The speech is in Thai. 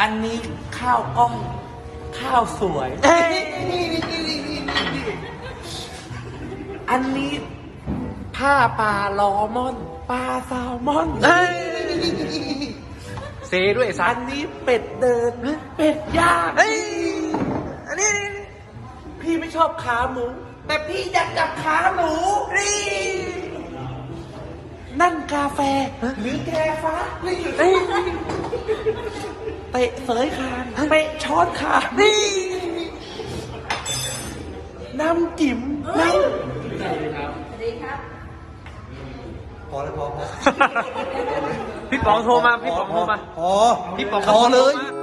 อันนี้ข้าวกล้อง ข้าวสวยเอ้ยอันนี้ผ้าปลาลอมอนปลาแซลมอนเอ้ยเซด้วยไอ้สัอัตนว์นี้เป็ดเดินเป็ดย่างเฮ้ยอันนี้พี่ไม่ชอบขาหมู แต่พี่อยากจับขาหมูนี่นั่นกาแฟหรือแกฟ้านี่เฮ้ยเตะเสยคางเตะช้อนขานี่น้ำจิ๋มน้พอแล้วพอพอพี่ป๋องโทรมา พี่ป๋องโทรมา พอพี่ป๋องพอเลย โทรมา